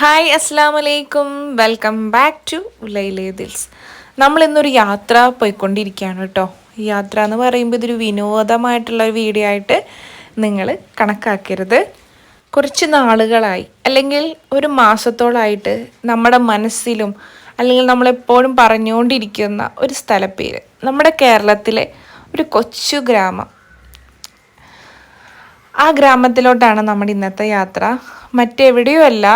Hi അസ്സാം വലൈക്കും welcome back to ലൈലേ ദിൽസ് നമ്മൾ ഇന്നൊരു യാത്ര പോയിക്കൊണ്ടിരിക്കുകയാണ് കേട്ടോ. യാത്ര എന്ന് പറയുമ്പോൾ ഇതൊരു വിനോദമായിട്ടുള്ള ഒരു വീഡിയോ ആയിട്ട് നിങ്ങൾ കണക്കാക്കരുത്. കുറച്ച് നാളുകളായി അല്ലെങ്കിൽ ഒരു മാസത്തോളായിട്ട് നമ്മുടെ മനസ്സിലും അല്ലെങ്കിൽ നമ്മളെപ്പോഴും പറഞ്ഞുകൊണ്ടിരിക്കുന്ന ഒരു സ്ഥലപ്പേര് നമ്മുടെ കേരളത്തിലെ ഒരു കൊച്ചു ഗ്രാമം. ആ ഗ്രാമത്തിലോട്ടാണ് നമ്മുടെ ഇന്നത്തെ യാത്ര. മറ്റെവിടെയും അല്ല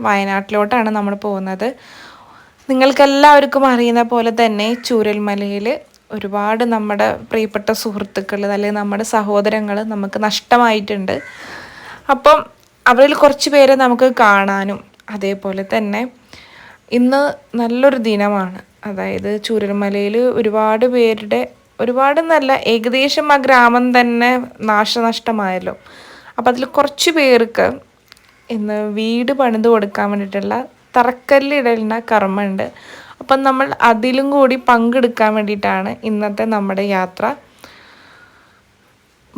വയനാട്ടിലോട്ടാണ് നമ്മൾ പോകുന്നത്. നിങ്ങൾക്കെല്ലാവർക്കും അറിയുന്ന പോലെ തന്നെ ചൂരൽമലയിൽ ഒരുപാട് നമ്മുടെ പ്രിയപ്പെട്ട സുഹൃത്തുക്കൾ അല്ലെങ്കിൽ നമ്മുടെ സഹോദരങ്ങൾ നമുക്ക് നഷ്ടമായിട്ടുണ്ട്. അപ്പം അവരിൽ കുറച്ച് പേരെ നമുക്ക് കാണാനും അതേപോലെ തന്നെ ഇന്ന് നല്ലൊരു ദിനമാണ്. അതായത് ചൂരൽമലയിൽ ഒരുപാട് പേരുടെ ഒരുപാട് നല്ല ഏകദേശം ആ ഗ്രാമം തന്നെ നാശനഷ്ടമായല്ലോ. അപ്പം അതിൽ കുറച്ച് പേർക്ക് ഇന്ന് വീട് പണിത് കൊടുക്കാൻ വേണ്ടിയിട്ടുള്ള തറക്കല്ലിടലിന കർമ്മമുണ്ട്. അപ്പം നമ്മൾ അതിലും കൂടി പങ്കെടുക്കാൻ വേണ്ടിയിട്ടാണ് ഇന്നത്തെ നമ്മുടെ യാത്ര.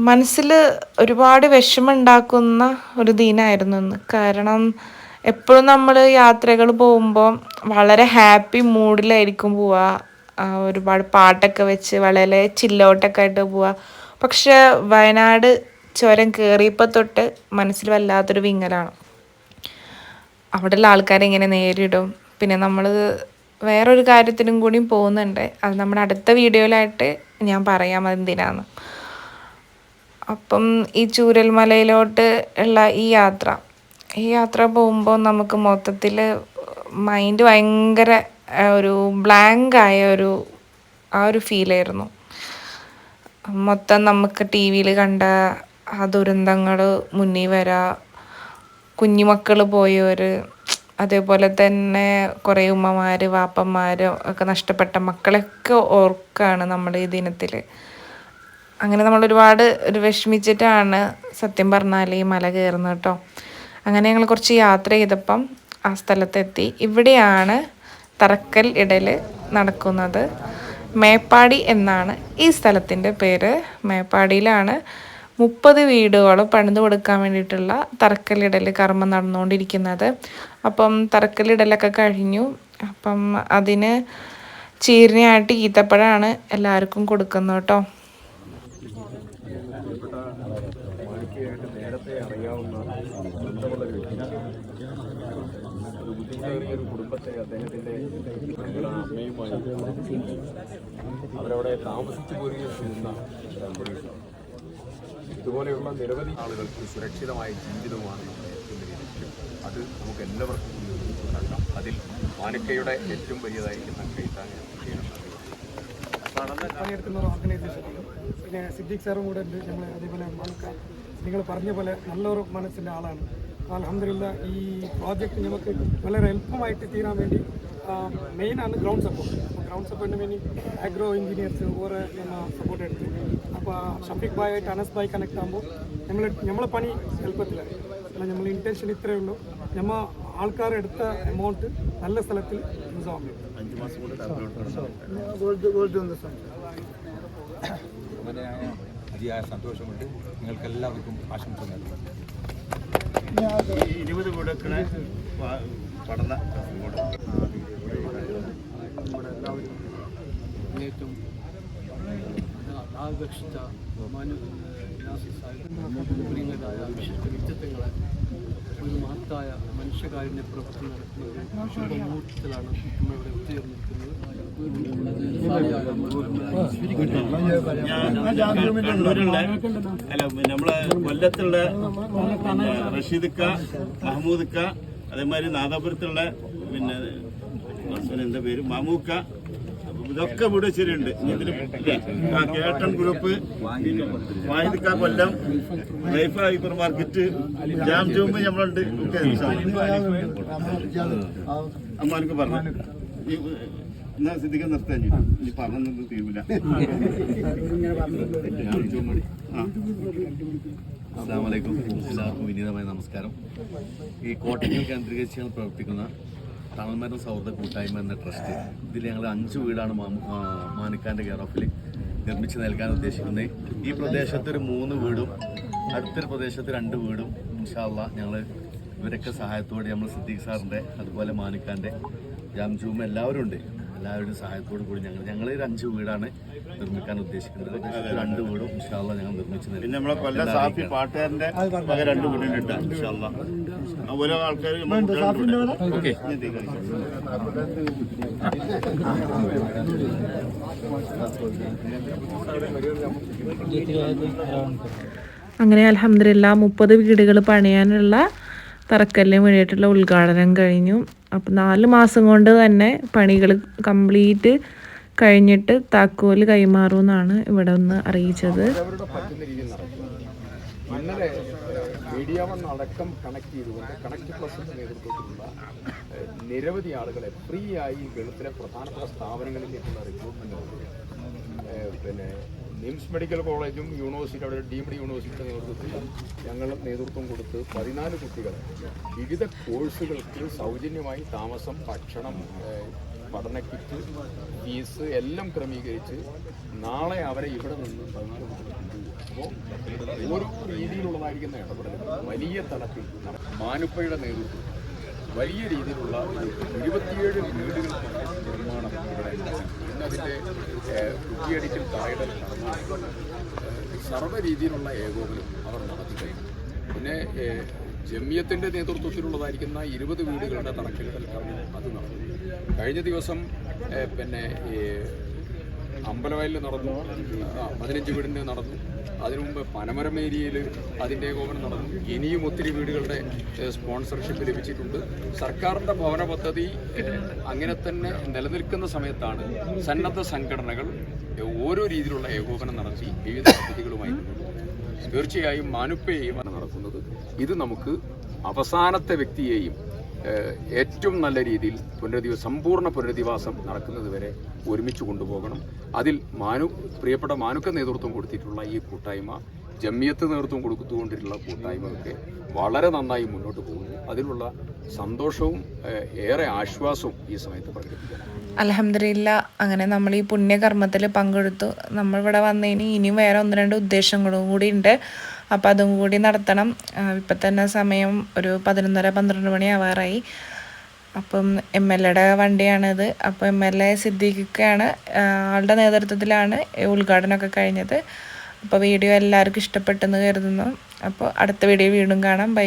മനസ്സിൽ ഒരുപാട് വിഷമുണ്ടാക്കുന്ന ഒരു ദിനമായിരുന്നു ഇന്ന്. കാരണം എപ്പോഴും നമ്മൾ യാത്രകൾ പോകുമ്പോൾ വളരെ ഹാപ്പി മൂഡിലായിരിക്കും പോവുക. ഒരുപാട് പാട്ടൊക്കെ വെച്ച് വളരെ ചില്ലോട്ടൊക്കെ ആയിട്ട് പോവുക. പക്ഷെ വയനാട് ചുരം കയറിയപ്പോൾ തൊട്ട് മനസ്സിൽ വല്ലാത്തൊരു വിങ്ങലാണ്. അവിടെയുള്ള ആൾക്കാരെ ഇങ്ങനെ നേരിടും. പിന്നെ നമ്മൾ വേറൊരു കാര്യത്തിനും കൂടിയും പോകുന്നുണ്ട്. അത് നമ്മുടെ അടുത്ത വീഡിയോയിലായിട്ട് ഞാൻ പറയാം അതെന്തിനാന്ന്. അപ്പം ഈ ചൂരൽമലയിലോട്ട് ഉള്ള ഈ യാത്ര ഈ യാത്ര പോകുമ്പോൾ നമുക്ക് മൊത്തത്തിൽ മൈൻഡ് ഭയങ്കര ഒരു ബ്ലാങ്ക് ആയ ഒരു ആ ഒരു ഫീലായിരുന്നു മൊത്തം നമുക്ക് ടി വിയിൽ കണ്ട ആ ദുരന്തങ്ങൾ മുന്നിൽ വരാ. കുഞ്ഞുമക്കൾ പോയവർ അതേപോലെ തന്നെ കുറേ ഉമ്മമാർ വാപ്പന്മാർ ഒക്കെ നഷ്ടപ്പെട്ട മക്കളൊക്കെ ഓർക്കുകയാണ് നമ്മൾ ഈ ദിനത്തിൽ അങ്ങനെ നമ്മൾ ഒരുപാട് ഒരു വിഷമിച്ചിട്ടാണ് സത്യം പറഞ്ഞാൽ ഈ മല കയറുന്നത് കേട്ടോ. അങ്ങനെ ഞങ്ങൾ കുറച്ച് യാത്ര ചെയ്തപ്പം ആ സ്ഥലത്തെത്തി. ഇവിടെയാണ് തറക്കൽ ഇടൽ നടക്കുന്നത്. മേപ്പാടി എന്നാണ് ഈ സ്ഥലത്തിന്റെ പേര്. മേപ്പാടിയിലാണ് മുപ്പത് വീടുകൾ പണിത് കൊടുക്കാൻ വേണ്ടിയിട്ടുള്ള തറക്കല്ലിടൽ കർമ്മം നടന്നുകൊണ്ടിരിക്കുന്നത്. അപ്പം തറക്കല്ലിടലൊക്കെ കഴിഞ്ഞു. അപ്പം അതിന് ചീരനയായിട്ട് ഈത്തപ്പഴമാണ് എല്ലാവർക്കും കൊടുക്കുന്നത് കേട്ടോ. നേരത്തെ അറിയാവുന്ന ഒരു കുടുംബത്തെ അവരവിടെ താമസിച്ചു പോരുകയും ഇതുപോലെയുള്ള നിരവധി ആളുകൾക്ക് സുരക്ഷിതമായ ജീവിതമാണ് നമ്മുടെ ലക്ഷ്യം. അത് നമുക്ക് എല്ലാവർക്കും കൂടി ഒരുമിച്ചുണ്ടാക്കാം അതിൽ മാനക്കയുടെ ഏറ്റവും വലിയതായിരിക്കുന്ന കൈത്താങ്ങ് പണിയെടുക്കുന്ന ഒരു ഓർഗനൈസേഷനാണ് പിന്നെ സിദ്ദിഖ് സാറും കൂടെ ഉണ്ട് നമ്മൾ അതേപോലെ മാനക്ക നിങ്ങൾ പറഞ്ഞ പോലെ നല്ലൊരു മനസ്സിന്റെ ആളാണ്. അലഹമില്ല ഈ പ്രോജക്റ്റ് നമുക്ക് വളരെ എളുപ്പമായിട്ട് തീരാൻ വേണ്ടി മെയിനാണ് ഗ്രൗണ്ട് സപ്പോർട്ട് അപ്പോൾ ഗ്രൗണ്ട് സപ്പോർട്ടിന് വേണ്ടി അഗ്രോ എഞ്ചിനീയർസ് ഓരോ നമ്മൾ സപ്പോർട്ട് എടുത്തു. അപ്പോൾ ഷഫീഖ് ഭായ് ആയിട്ട് അനസ് ഭായ് കണക്ട് ആകുമ്പോൾ നമ്മൾ നമ്മളെ പണി എളുപ്പത്തിലായി. അല്ല നമ്മൾ ഇന്റൻഷൻ ഇത്രയേ ഉള്ളൂ. നമ്മൾ ആൾക്കാർ എടുത്ത എമൗണ്ട് നല്ല സ്ഥലത്തിൽ യൂസ് ആവാൻ പറ്റും അതിയായ സന്തോഷമുണ്ട്. നിങ്ങൾക്ക് എല്ലാവർക്കും ആശംസ നൽകുന്നു ഇരുപത് കൂടെ പഠന ഏറ്റവും ആകർഷിച്ച മനു വിശിഷ്ട വ്യക്തിത്വങ്ങളെ ഒരു മഹത്തായ മനുഷ്യകാരുണ്യ പ്രവൃത്തി നടത്തുന്ന ശുഭമുഹൂർത്തത്തിലാണ് നമ്മളിവിടെ കണ്ണൂരുള്ള അല്ല നമ്മളെ കൊല്ലത്തുള്ള റഷീദ് ക മഹമൂദ് ക അതേമാതിരി നാദാപുരത്തുള്ള പിന്നെ എന്താ പേര് മമൂക്ക ഇതൊക്കെ ഇവിടെ ശരിയുണ്ട്. കേട്ടൺ ഗ്രൂപ്പ് വാഹിദിക്ക കൊല്ലം ലൈഫ് ഹൈപ്പർ മാർക്കറ്റ് ജാം ജൂമ്പ് നമ്മളുണ്ട്. അമ്മാനൊക്കെ പറഞ്ഞു? എന്നാ സിദ്ധിക്ക നിർത്താൻ ഇനി? പറഞ്ഞൊന്നും തീരുമില്ല അസ്സാം വലൈക്കും എല്ലാവർക്കും വിനീതമായ നമസ്കാരം. ഈ കോട്ടയം കേന്ദ്രീകരിച്ച് പ്രവർത്തിക്കുന്ന തണൽമരം സൗഹൃദ കൂട്ടായ്മ എന്ന ട്രസ്റ്റ്. ഇതിൽ ഞങ്ങൾ അഞ്ച് വീടാണ് മാനിക്കാന്റെ കെയർ ഓഫിൽ നിർമ്മിച്ച് നൽകാൻ ഉദ്ദേശിക്കുന്നത്. ഈ പ്രദേശത്ത് ഒരു മൂന്ന് വീടും അടുത്തൊരു പ്രദേശത്ത് രണ്ട് വീടും ഇൻഷാല്ല ഞങ്ങൾ ഇവരൊക്കെ സഹായത്തോടെ നമ്മൾ സിദ്ദീഖ് സാറിന്റെ അതുപോലെ മാനിക്കാന്റെ ജാംജൂമ എല്ലാവരും ഉണ്ട്. എല്ലാവരുടെയും സഹായത്തോടു കൂടി ഞങ്ങൾ ഞങ്ങൾ ഒരു അഞ്ച് വീടാണ് നിർമ്മിക്കാൻ ഉദ്ദേശിക്കുന്നത്. രണ്ട് വീടും ഇൻഷാല്ല ഞങ്ങൾ നിർമ്മിച്ചു പിന്നെ നമ്മളെ കൊല്ലം സാഫി പാട്ടുകാരന്റെ രണ്ട് വീടുകളുണ്ട് ഇൻഷാല്ലാ. ആ ഓരോ ആൾക്കാർ ഓക്കെ. അങ്ങനെ അലഹമില്ല മുപ്പത് വീടുകൾ പണിയാനുള്ള തറക്കല്ലിന് വേണ്ടിയിട്ടുള്ള ഉദ്ഘാടനം കഴിഞ്ഞു. അപ്പം നാല് മാസം കൊണ്ട് തന്നെ പണികൾ കംപ്ലീറ്റ് കഴിഞ്ഞിട്ട് താക്കോൽ കൈമാറുമെന്നാണ് ഇവിടെ ഒന്ന് അറിയിച്ചത്. മീഡിയ വൺ അടക്കം കണക്ട് ചെയ്തുകൊണ്ട് കണക്ട് പ്ലസിന്റെ നേതൃത്വത്തിലുള്ള നിരവധി ആളുകളെ ഫ്രീ ആയി ഗൾഫിലെ പ്രധാനപ്പെട്ട സ്ഥാപനങ്ങളിലേക്കുള്ള റിക്രൂട്ട്മെന്റ് പിന്നെ നിംസ് മെഡിക്കൽ കോളേജും യൂണിവേഴ്സിറ്റി അവിടെ ഡീംഡ് യൂണിവേഴ്സിറ്റിയുടെ നേതൃത്വത്തിൽ ഞങ്ങൾ നേതൃത്വം കൊടുത്ത് പതിനാല് കുട്ടികളെ വിവിധ കോഴ്സുകൾക്ക് സൗജന്യമായി താമസം ഭക്ഷണം പഠന കിറ്റ് ഫീസ് എല്ലാം ക്രമീകരിച്ച് നാളെ അവരെ ഇവിടെ നിന്ന് പതിനാല് കുട്ടികൾ അപ്പോൾ ഓരോ രീതിയിലുള്ളതായിരിക്കുന്ന ഇടപെടൽ വലിയ തലത്തിൽ. മാനുപ്പയുടെ നേതൃത്വം വലിയ രീതിയിലുള്ള ഇരുപത്തിയേഴ് വീടുകളുടെ നിർമ്മാണം ഇവിടെ ഇന്നതിന്റെ കുറ്റിയടിക്കൽ ഏഹ്, സർവ രീതിയിലുള്ള ഏകോപനം അവർ നടത്തി കഴിഞ്ഞു. പിന്നെ ജമ്യത്തിന്റെ നേതൃത്വത്തിലുള്ളതായിരിക്കുന്ന ഇരുപത് വീടുകളുടെ തറക്കല്ലിടൽ കർമ്മം അത് നടന്നു. കഴിഞ്ഞ ദിവസം പിന്നെ അമ്പലവയലിൽ നടന്നു. പതിനഞ്ച് വീടിന്റെ നടന്നു. അതിനു മുമ്പ് പനമരം ഏരിയയിൽ അതിന്റെ ഏകോപനം നടന്നു ഇനിയും ഒത്തിരി വീടുകളുടെ സ്പോൺസർഷിപ്പ് ലഭിച്ചിട്ടുണ്ട് സർക്കാരിന്റെ ഭവന പദ്ധതി അങ്ങനെ തന്നെ നിലനിൽക്കുന്ന സമയത്താണ് സന്നദ്ധ സംഘടനകൾ ഓരോ രീതിയിലുള്ള ഏകോപനം നടത്തി വിവിധ പദ്ധതികളുമായി. തീർച്ചയായും മാനുപ്പയെയും നടക്കുന്നത് ഇത് നമുക്ക് അവസാനത്തെ വ്യക്തിയെയും ഏറ്റവും നല്ല രീതിയിൽ പുനരധിവ സമ്പൂർണ പുനരധിവാസം നടക്കുന്നത് വരെ ഒരുമിച്ച് കൊണ്ടുപോകണം. അതിൽ മാനു പ്രിയപ്പെട്ട മാനുക്ക നേതൃത്വം കൊടുത്തിട്ടുള്ള ഈ കൂട്ടായ്മ ജമ്മിയത്ത് നേതൃത്വം കൊടുത്തുകൊണ്ടിട്ടുള്ള കൂട്ടായ്മയൊക്കെ വളരെ നന്നായി മുന്നോട്ട് പോകുന്നു. അതിലുള്ള സന്തോഷവും ഏറെ ആശ്വാസവും ഈ സമയത്ത് പ്രകടിപ്പിക്കണം. അലഹമില്ല അങ്ങനെ നമ്മൾ ഈ പുണ്യകർമ്മത്തിൽ പങ്കെടുത്തു. നമ്മളിവിടെ വന്നതിന് ഇനിയും വേറെ ഒന്ന് രണ്ട് ഉദ്ദേശങ്ങളും കൂടി ഉണ്ട്. അപ്പോൾ അതും കൂടി നടത്തണം. ഇപ്പം തന്നെ സമയം ഒരു പതിനൊന്നര പന്ത്രണ്ട് മണി ആവാറായി. അപ്പം എം എൽ എയുടെ വണ്ടിയാണിത്. അപ്പോൾ എം എൽ എ സിദ്ദീഖിക്കാണ് ആളുടെ നേതൃത്വത്തിലാണ് ഉദ്ഘാടനമൊക്കെ കഴിഞ്ഞത്. അപ്പോൾ വീഡിയോ എല്ലാവർക്കും ഇഷ്ടപ്പെട്ടെന്ന് കരുതുന്നു. അപ്പോൾ അടുത്ത വീഡിയോ വീണ്ടും കാണാം. ബൈ